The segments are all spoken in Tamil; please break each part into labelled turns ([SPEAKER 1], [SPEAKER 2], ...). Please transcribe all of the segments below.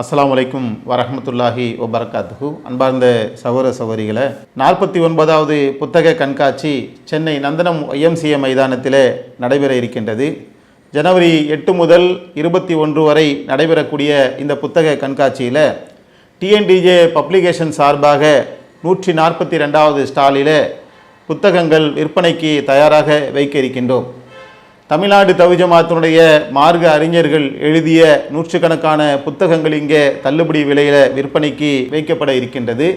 [SPEAKER 1] அஸ்லாம் வலைக்கும் வரமத்துல்லாஹி வபரகாத்துஹு. அன்பார்ந்த சகோதர சகோதரிகளை நாற்பத்தி ஒன்பதாவது புத்தக கண்காட்சி சென்னை நந்தனம் ஒய்எம்சிஏ மைதானத்தில் நடைபெற இருக்கின்றது. ஜனவரி எட்டு முதல் இருபத்தி ஒன்று வரை நடைபெறக்கூடிய இந்த புத்தக கண்காட்சியில் டிஎன்டிஜே பப்ளிகேஷன் சார்பாக நூற்றி நாற்பத்தி ரெண்டாவது ஸ்டாலில் புத்தகங்கள் விற்பனைக்கு தயாராக வைக்க இருக்கின்றோம். தமிழ்நாடு தவிஜமாத்தினுடைய மார்க்க அறிஞர்கள் எழுதிய நூற்றுக்கணக்கான புத்தகங்கள் இங்கே தள்ளுபடி விலையில் விற்பனைக்கு வைக்கப்பட இருக்கின்றது.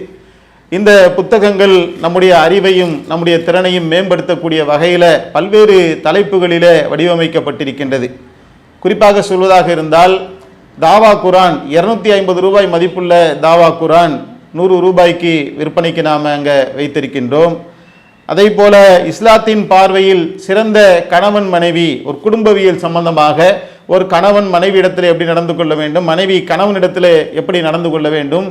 [SPEAKER 1] இந்த புத்தகங்கள் நம்முடைய அறிவையும் நம்முடைய திறனையும் மேம்படுத்தக்கூடிய வகையில் பல்வேறு தலைப்புகளிலே வடிவமைக்கப்பட்டிருக்கின்றது. குறிப்பாக சொல்வதாக இருந்தால் தாவா குரான் இரநூத்தி ஐம்பது ரூபாய் மதிப்புள்ள தாவா குரான் நூறு ரூபாய்க்கு விற்பனைக்கு நாம் அங்கே வைத்திருக்கின்றோம். அதே போல இஸ்லாத்தின் பார்வையில் சிறந்த கணவன் மனைவி ஒரு குடும்பவியல் சம்பந்தமாக ஒரு கணவன் மனைவி இடத்துல எப்படி நடந்து கொள்ள வேண்டும் மனைவி கணவனிடத்தில் எப்படி நடந்து கொள்ள வேண்டும்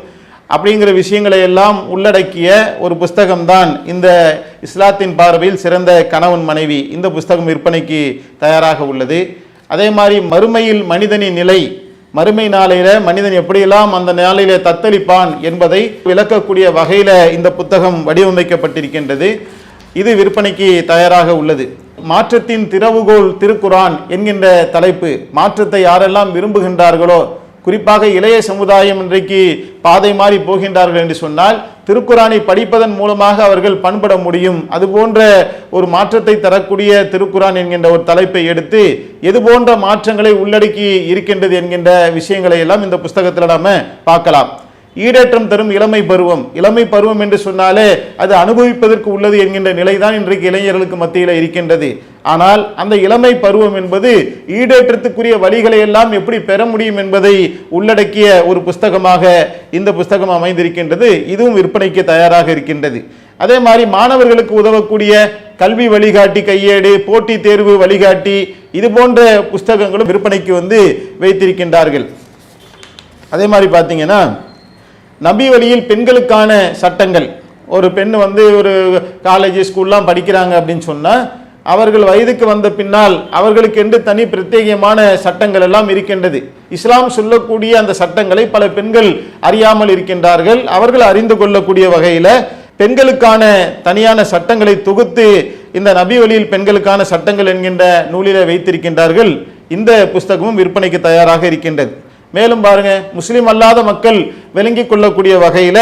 [SPEAKER 1] அப்படிங்கிற விஷயங்களை எல்லாம் உள்ளடக்கிய ஒரு புஸ்தகம்தான் இந்த இஸ்லாத்தின் பார்வையில் சிறந்த கணவன் மனைவி. இந்த புஸ்தகம் விற்பனைக்கு தயாராக உள்ளது. அதே மாதிரி மறுமையில் மனிதனின் நிலை மறுமை நாளையில மனிதன் எப்படியெல்லாம் அந்த நாளையில தத்தளிப்பான் என்பதை விளக்கக்கூடிய வகையில் இந்த புத்தகம் வடிவமைக்கப்பட்டிருக்கின்றது. இது விற்பனைக்கு தயாராக உள்ளது. மாற்றத்தின் திறவுகோல் திருக்குரான் என்கின்ற தலைப்பு மாற்றத்தை யாரெல்லாம் விரும்புகின்றார்களோ குறிப்பாக இளைய சமுதாயம் இன்றைக்கு பாதை மாறி போகின்றார்கள் என்று சொன்னால் திருக்குறானை படிப்பதன் மூலமாக அவர்கள் பண்பட முடியும். அது போன்ற ஒரு மாற்றத்தை தரக்கூடிய திருக்குரான் என்கின்ற ஒரு தலைப்பை எடுத்து எது போன்ற மாற்றங்களை உள்ளடக்கி இருக்கின்றது என்கின்ற விஷயங்களை எல்லாம் இந்த புஸ்தகத்தில் நாம பார்க்கலாம். ஈடேற்றம் தரும் இளமை பருவம். இளமை பருவம் என்று சொன்னாலே அது அனுபவிப்பதற்கு உள்ளது என்கின்ற நிலைதான் இன்றைக்கு இளைஞர்களுக்கு மத்தியில் இருக்கின்றது. ஆனால் அந்த இளமை பருவம் என்பது ஈடேற்றத்துக்குரிய வழிகளை எல்லாம் எப்படி பெற முடியும் என்பதை உள்ளடக்கிய ஒரு புஸ்தகமாக இந்த புஸ்தகம் அமைந்திருக்கின்றது. இதுவும் விற்பனைக்கு தயாராக இருக்கின்றது. அதே மாதிரி மாணவர்களுக்கு உதவக்கூடிய கல்வி வழிகாட்டி கையேடு போட்டி தேர்வு வழிகாட்டி இது போன்ற புஸ்தகங்களும் விற்பனைக்கு வந்து வைத்திருக்கின்றார்கள். அதே மாதிரி பார்த்தீங்கன்னா நபி வழியில் பெண்களுக்கான சட்டங்கள். ஒரு பெண் வந்து ஒரு காலேஜ் ஸ்கூல்லாம் படிக்கிறாங்க அப்படின்னு சொன்னால் அவர்கள் வயதுக்கு வந்த பின்னால் அவர்களுக்கு என்று தனி பிரத்யேகமான சட்டங்கள் எல்லாம் இருக்கின்றது. இஸ்லாம் சொல்லக்கூடிய அந்த சட்டங்களை பல பெண்கள் அறியாமல் இருக்கின்றார்கள். அவர்கள் அறிந்து கொள்ளக்கூடிய வகையில் பெண்களுக்கான தனியான சட்டங்களை தொகுத்து இந்த நபி வழியில் பெண்களுக்கான சட்டங்கள் என்கின்ற நூலில வைத்திருக்கின்றார்கள். இந்த புஸ்தகமும் விற்பனைக்கு தயாராக இருக்கின்றது. மேலும் பாருங்க முஸ்லிம் அல்லாத மக்கள் விளங்கிக் கொள்ளக்கூடிய வகையில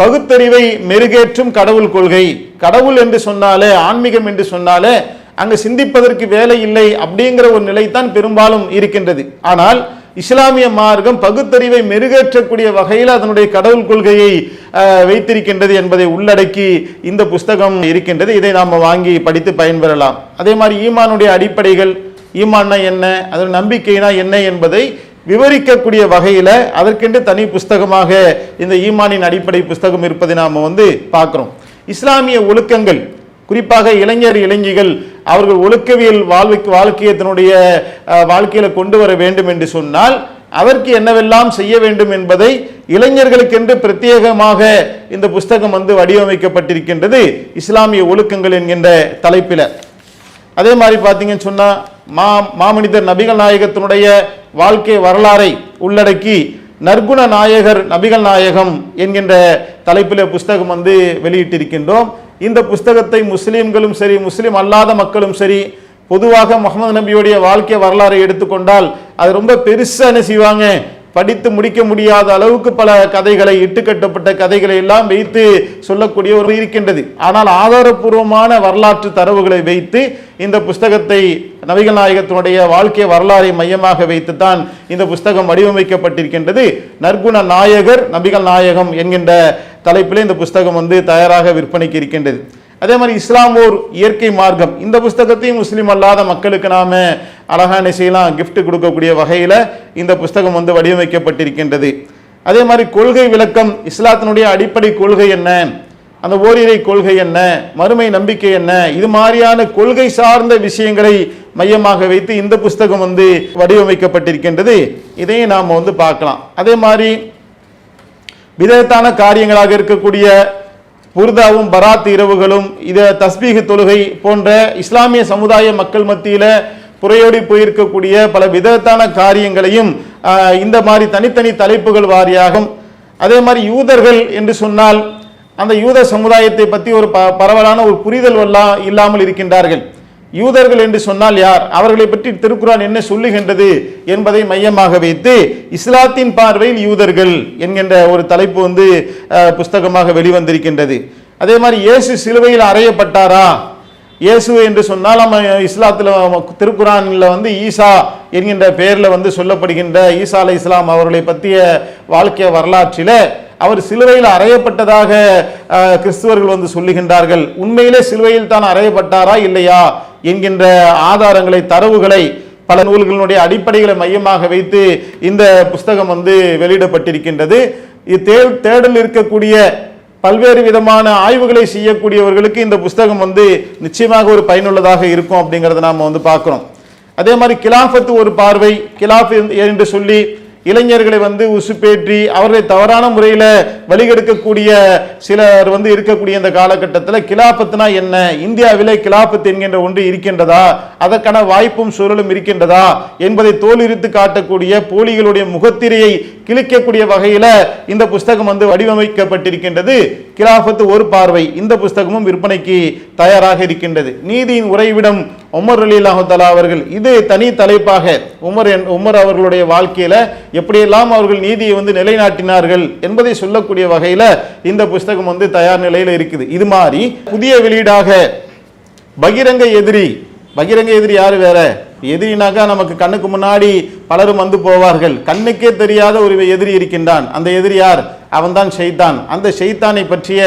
[SPEAKER 1] பகுத்தறிவை மெருகேற்றும் கடவுள் கொள்கை. கடவுள் என்று சொன்னாலே ஆன்மீகம் என்று சொன்னாலே அங்கு சிந்திப்பதற்கு வேலை இல்லை அப்படிங்கிற ஒரு நிலைத்தான் பெரும்பாலும் இருக்கின்றது. ஆனால் இஸ்லாமிய மார்க்கம் பகுத்தறிவை மெருகேற்றக்கூடிய வகையில் அதனுடைய கடவுள் கொள்கையை வைத்திருக்கின்றது என்பதை உள்ளடக்கி இந்த புஸ்தகம் இருக்கின்றது. இதை நாம் வாங்கி படித்து பயன்பெறலாம். அதே மாதிரி ஈமானுடைய அடிப்படைகள் ஈமான்னா என்ன அதன் நம்பிக்கைனா என்ன என்பதை விவரிக்கக்கூடிய வகையில் அதற்கென்று தனி புஸ்தகமாக இந்த ஈமானின் அடிப்படை புஸ்தகம் இருப்பதை நாம் வந்து பார்க்குறோம். இஸ்லாமிய ஒழுக்கங்கள் குறிப்பாக இளைஞர் இளைஞிகள் அவர்கள் ஒழுக்கவியல் வாழ்க்கை வாழ்க்கையத்தினுடைய வாழ்க்கையில் கொண்டு வர வேண்டும் என்று சொன்னால் அதற்கு என்னவெல்லாம் செய்ய வேண்டும் என்பதை இளைஞர்களுக்கென்று பிரத்யேகமாக இந்த புஸ்தகம் வந்து வடிவமைக்கப்பட்டிருக்கின்றது இஸ்லாமிய ஒழுக்கங்கள் என்கின்ற தலைப்பில். அதே மாதிரி பார்த்தீங்கன்னு சொன்னால் மா மாமனிதர் நபிகள் நாயகத்தினுடைய வாழ்க்கை வரலாறை உள்ளடக்கி நற்குண நாயகர் நபிகள் நாயகம் என்கின்ற தலைப்பில் புஸ்தகம் வந்து வெளியிட்டிருக்கின்றோம். இந்த புஸ்தகத்தை முஸ்லீம்களும் சரி முஸ்லீம் அல்லாத மக்களும் சரி பொதுவாக முகமது நபியுடைய வாழ்க்கை வரலாறை எடுத்துக்கொண்டால் அது ரொம்ப பெருசாக என்ன செய்வாங்க படித்து முடிக்க முடியாத அளவுக்கு பல கதைகளை இட்டுக்கட்டப்பட்ட கதைகளை எல்லாம் வைத்து சொல்லக்கூடிய ஒரு இருக்கின்றது. ஆனால் ஆதாரபூர்வமான வரலாற்று தரவுகளை வைத்து இந்த புஸ்தகத்தை நபிகள் நாயகத்தினுடைய வாழ்க்கை வரலாறை மையமாக வைத்துத்தான் இந்த புஸ்தகம் வடிவமைக்கப்பட்டிருக்கின்றது. நற்குண நாயகர் நபிகள் நாயகம் என்கின்ற தலைப்பில் இந்த புஸ்தகம் வந்து தயாராக விற்பனைக்கு இருக்கின்றது. அதே மாதிரி இஸ்லாம் ஓர் இயற்கை மார்க்கம். இந்த புஸ்தகத்தையும் முஸ்லீம் அல்லாத மக்களுக்கு நாம அழகான செய்யலாம் கிஃப்ட் கொடுக்கக்கூடிய வகையில் இந்த புஸ்தகம் வந்து வடிவமைக்கப்பட்டிருக்கின்றது. அதே மாதிரி கொள்கை விளக்கம் இஸ்லாத்தினுடைய அடிப்படை கொள்கை என்ன? அந்த ஓரிரை கொள்கை என்ன? மறுமை நம்பிக்கை என்ன? இது மாதிரியான கொள்கை சார்ந்த விஷயங்களை மையமாக வைத்து இந்த புஸ்தகம் வந்து வடிவமைக்கப்பட்டிருக்கின்றது. இதையும் நாம் வந்து பார்க்கலாம். அதே மாதிரி விதத்தான காரியங்களாக இருக்கக்கூடிய புர்தாவும் பராத் இரவுகளும் இத தஸ்பீக தொழுகை போன்ற இஸ்லாமிய சமுதாய மக்கள் மத்தியில் புறையோடி போயிருக்கக்கூடிய பல விதத்தான காரியங்களையும் இந்த மாதிரி தனித்தனி தலைப்புகள் வாரியாகும். அதே மாதிரி யூதர்கள் என்று சொன்னால் அந்த யூத சமுதாயத்தை பற்றி ஒரு ப பரவலான ஒரு புரிதல் எல்லாம் இல்லாமல் இருக்கின்றார்கள். யூதர்கள் என்று சொன்னால் யார்? அவர்களை பற்றி திருக்குறான் என்ன சொல்லுகின்றது என்பதை மையமாக வைத்து இஸ்லாத்தின் பார்வையில் யூதர்கள் என்கின்ற ஒரு தலைப்பு வந்து புஸ்தகமாக வெளிவந்திருக்கின்றது. அதே மாதிரி இயேசு சிலுவையில் அறையப்பட்டாரா? இயேசு என்று சொன்னால் நம்ம இஸ்லாத்தில் திருக்குறானில் வந்து ஈசா என்கின்ற பெயரில் வந்து சொல்லப்படுகின்ற ஈசா அலை இஸ்லாம் அவர்களை பற்றிய வாழ்க்கை வரலாற்றில் அவர் சிலுவையில் அறையப்பட்டதாக கிறிஸ்துவர்கள் வந்து சொல்லுகின்றார்கள். உண்மையிலே சிலுவையில் தான் அறையப்பட்டாரா இல்லையா என்கின்ற ஆதாரங்களை தரவுகளை பல நூல்களினுடைய அடிப்படைகளை மையமாக வைத்து இந்த புஸ்தகம் வந்து வெளியிடப்பட்டிருக்கின்றது. தேடல் இருக்கக்கூடிய பல்வேறு விதமான ஆய்வுகளை செய்யக்கூடியவர்களுக்கு இந்த புஸ்தகம் வந்து நிச்சயமாக ஒரு பயனுள்ளதாக இருக்கும் அப்படிங்கிறத நாம் வந்து பார்க்குறோம். அதே மாதிரி கிலாஃபத்து ஒரு பார்வை கிலாஃப் என்று சொல்லி இளைஞர்களை வந்து உசுப்பேற்றி அவர்களை தவறான முறையில் வழிகெடுக்கக்கூடிய சிலர் வந்து இருக்கக்கூடிய இந்த காலகட்டத்தில் கிலாபத்துனா என்ன? இந்தியாவிலே கிலாபத் என்கின்ற ஒன்று இருக்கின்றதா? அதற்கான வாய்ப்பும் சூழலும் இருக்கின்றதா? என்பதை தோலிரித்து காட்டக்கூடிய போலிகளுடைய முகத்திரையை கிழிக்கக்கூடிய வகையில் இந்த புஸ்தகம் வந்து வடிவமைக்கப்பட்டிருக்கின்றது. கிலாபத்து ஒரு பார்வை. இந்த புஸ்தகமும் விற்பனைக்கு தயாராக இருக்கின்றது. நீதியின் உறைவிடம் உமர் அலி அல்லாஹலா அவர்கள் இது தனி தலைப்பாக உமர் என்- உமர் அவர்களுடைய வாழ்க்கையில் எப்படியெல்லாம் அவர்கள் நீதியை வந்து நிலைநாட்டினார்கள் என்பதை சொல்லக்கூடிய வகையில் இந்த புஸ்தகம் வந்து தயார் நிலையில் இருக்குது. இது மாதிரி புதிய வெளியீடாக பகிரங்க எதிரி பகிரங்க எதிரி யார் வேற? எதிரினாக்கா நமக்கு கண்ணுக்கு முன்னாடி பலரும் வந்து போவார்கள். கண்ணுக்கே தெரியாத ஒரு எதிரி இருக்கின்றான். அந்த எதிரி யார்? அவன்தான் ஷெய்தான் அந்த ஷெய்தானை பற்றிய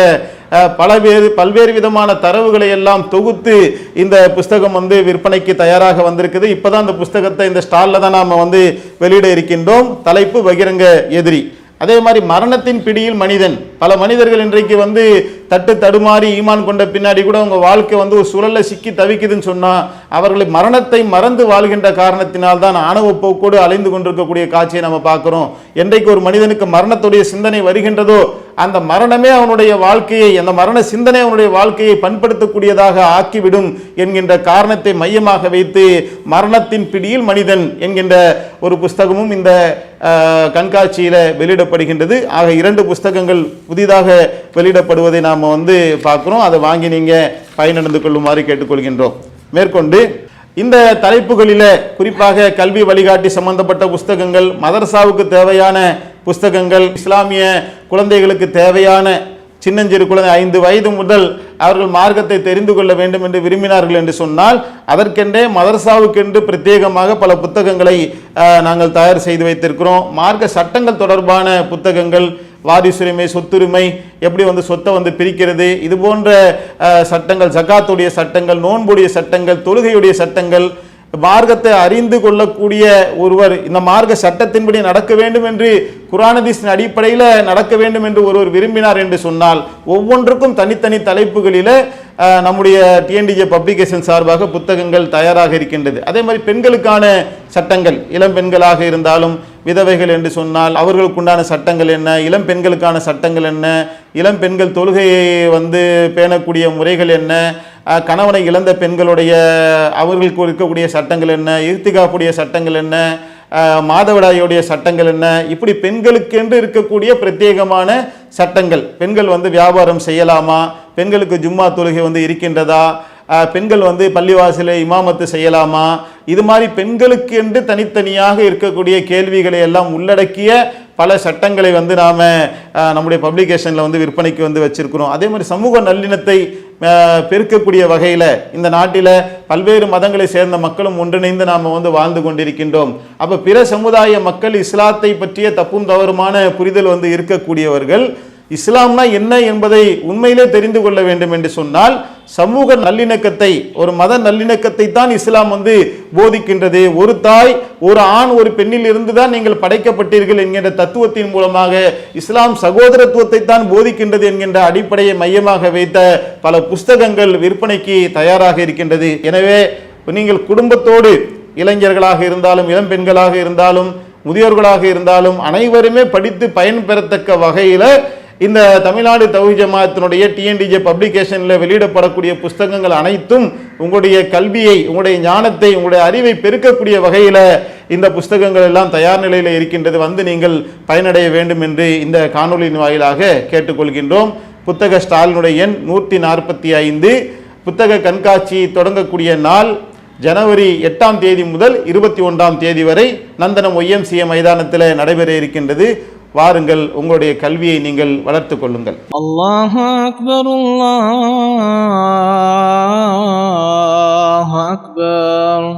[SPEAKER 1] அஹ், பலவேறு பல்வேறு விதமான தரவுகளை எல்லாம் தொகுத்து இந்த புஸ்தகம் வந்து விற்பனைக்கு தயாராக வந்திருக்குது. இப்பதான் இந்த புஸ்தகத்தை இந்த ஸ்டாலில் தான் நாம் வந்து வெளியிட இருக்கின்றோம். தலைப்பு பகிரங்க எதிரி. அதே மாதிரி மரணத்தின் பிடியில் மனிதன். பல மனிதர்கள் இன்றைக்கு வந்து தட்டு தடுமாறி ஈமான் கொண்ட பின்னாடி கூட அவங்க வாழ்க்கை வந்து ஒரு சுழல்ல சிக்கி தவிக்குதுன்னு சொன்னால் அவர்களை மரணத்தை மறந்து வாழ்கின்ற காரணத்தினால் தான் ஆணவ போக்கோடு அலைந்து கொண்டிருக்கக்கூடிய காட்சியை நம்ம பார்க்குறோம். என்றைக்கு ஒரு மனிதனுக்கு மரணத்துடைய சிந்தனை வருகின்றதோ அந்த மரணமே அவனுடைய வாழ்க்கையை அந்த மரண சிந்தனை அவனுடைய வாழ்க்கையை பண்படுத்தக்கூடியதாக ஆக்கிவிடும் என்கின்ற காரணத்தை மையமாக வைத்து மரணத்தின் பிடியில் மனிதன் என்கின்ற ஒரு புஸ்தகமும் இந்த கண்காட்சியில் வெளியிடப்படுகின்றது. ஆக இரண்டு புஸ்தகங்கள் புதிதாக வெளியிடப்படுவதை நாம் வந்து பார்க்குறோம். அதை வாங்கி நீங்கள் பயனடைந்து கொள்ளுமாறு கேட்டுக்கொள்கின்றோம். மேற்கொண்டு இந்த தலைப்புகளில் குறிப்பாக கல்வி வழிகாட்டி சம்பந்தப்பட்ட புஸ்தகங்கள் மதரசாவுக்கு தேவையான புஸ்தகங்கள் இஸ்லாமிய குழந்தைகளுக்கு தேவையான சின்னஞ்சிறு குழந்தை ஐந்து வயது முதல் அவர்கள் மார்க்கத்தை தெரிந்து கொள்ள வேண்டும் என்று விரும்பினார்கள் என்று சொன்னால் அதற்கென்றே மதரசாவுக்கென்று பிரத்யேகமாக பல புத்தகங்களை நாங்கள் தயார் செய்து வைத்திருக்கிறோம். மார்க்க சட்டங்கள் தொடர்பான புத்தகங்கள் வாரிசுரிமை சொத்துரிமை எப்படி வந்து சொத்தை வந்து பிரிக்கிறது இது போன்ற சட்டங்கள் ஜகாத்துடைய சட்டங்கள் நோன்புடைய சட்டங்கள் தொழுகையுடைய சட்டங்கள் மார்க்கத்தை அறிந்து கொள்ளக்கூடிய ஒருவர் இந்த மார்க்க சட்டத்தின்படி நடக்க வேண்டும் என்று குரானதீஸின் அடிப்படையில் நடக்க வேண்டும் என்று ஒருவர் விரும்பினார் என்று சொன்னால் ஒவ்வொன்றுக்கும் தனித்தனி தலைப்புகளில் நம்முடைய டிஎன்டிஜே பப்ளிகேஷன் சார்பாக புத்தகங்கள் தயாராக இருக்கின்றது. அதே மாதிரி பெண்களுக்கான சட்டங்கள் இளம் பெண்களாக இருந்தாலும் விதவைகள் என்று சொன்னால் அவர்களுக்குண்டான சட்டங்கள் என்ன? இளம் பெண்களுக்கான சட்டங்கள் என்ன? இளம் பெண்கள் தொழுகையை வந்து பேணக்கூடிய முறைகள் என்ன? கணவனை இழந்த பெண்களுடைய அவர்களுக்கு இருக்கக்கூடிய சட்டங்கள் என்ன? இருத்திகாப்புடைய சட்டங்கள் என்ன? மாதவிடாயுடைய சட்டங்கள் என்ன? இப்படி பெண்களுக்கென்று இருக்கக்கூடிய பிரத்யேகமான சட்டங்கள். பெண்கள் வந்து வியாபாரம் செய்யலாமா? பெண்களுக்கு ஜும்மா தொழுகை வந்து இருக்கின்றதா? பெண்கள் வந்து பள்ளிவாசலை இமாமத்து செய்யலாமா? இது மாதிரி பெண்களுக்கு என்று தனித்தனியாக இருக்கக்கூடிய கேள்விகளை எல்லாம் உள்ளடக்கிய பல சட்டங்களை வந்து நாம் நம்முடைய பப்ளிகேஷனில் வந்து விற்பனைக்கு வந்து வச்சுருக்கிறோம். அதே மாதிரி சமூக நல்லிணத்தை பெருக்கக்கூடிய வகையில் இந்த நாட்டில் பல்வேறு மதங்களை சேர்ந்த மக்களும் ஒன்றிணைந்து நாம் வந்து வாழ்ந்து கொண்டிருக்கின்றோம். அப்போ பிற சமுதாய மக்கள் இஸ்லாத்தை பற்றிய தப்பும் தவறுமான புரிதல் வந்து இருக்கக்கூடியவர்கள் இஸ்லாம்னா என்ன என்பதை உண்மையிலே தெரிந்து கொள்ள வேண்டும் என்று சொன்னால் சமூக நல்லிணக்கத்தை ஒரு மத நல்லிணக்கத்தை தான் இஸ்லாம் வந்து போதிக்கின்றது. ஒரு தாய் ஒரு ஆண் ஒரு பெண்ணில் இருந்து தான் நீங்கள் படைக்கப்பட்டீர்கள் என்கின்ற தத்துவத்தின் மூலமாக இஸ்லாம் சகோதரத்துவத்தை தான் போதிக்கின்றது என்கின்ற அடிப்படையை மையமாக வைத்த பல புஸ்தகங்கள் விற்பனைக்கு தயாராக இருக்கின்றது. எனவே நீங்கள் குடும்பத்தோடு இளைஞர்களாக இருந்தாலும் இளம் பெண்களாக இருந்தாலும் முதியோர்களாக இருந்தாலும் அனைவருமே படித்து பயன்பெறத்தக்க வகையில் இந்த தமிழ்நாடு தௌஹி ஜமாத்தினுடைய டிஎன்டிஜே பப்ளிகேஷனில் வெளியிடப்படக்கூடிய புஸ்தகங்கள் அனைத்தும் உங்களுடைய கல்வியை உங்களுடைய ஞானத்தை உங்களுடைய அறிவை பெருக்கக்கூடிய வகையில் இந்த புஸ்தகங்கள் எல்லாம் தயார் நிலையில் இருக்கின்றது. வந்து நீங்கள் பயனடைய வேண்டும் என்று இந்த காணொலியின் வாயிலாக கேட்டுக்கொள்கின்றோம். புத்தக ஸ்டாலினுடைய எண் நூற்றி நாற்பத்தி ஐந்து புத்தக கண்காட்சி தொடங்கக்கூடிய நாள் ஜனவரி எட்டாம் தேதி முதல் இருபத்தி ஒன்றாம் தேதி வரை நந்தனம் ஒய்எம்சிஏ மைதானத்தில் நடைபெற இருக்கின்றது. வாருங்கள் உங்களுடைய கல்வியை நீங்கள் வளர்த்து கொள்ளுங்கள்.
[SPEAKER 2] அல்லாஹ் அக்பர் அல்லாஹ் அக்பர்.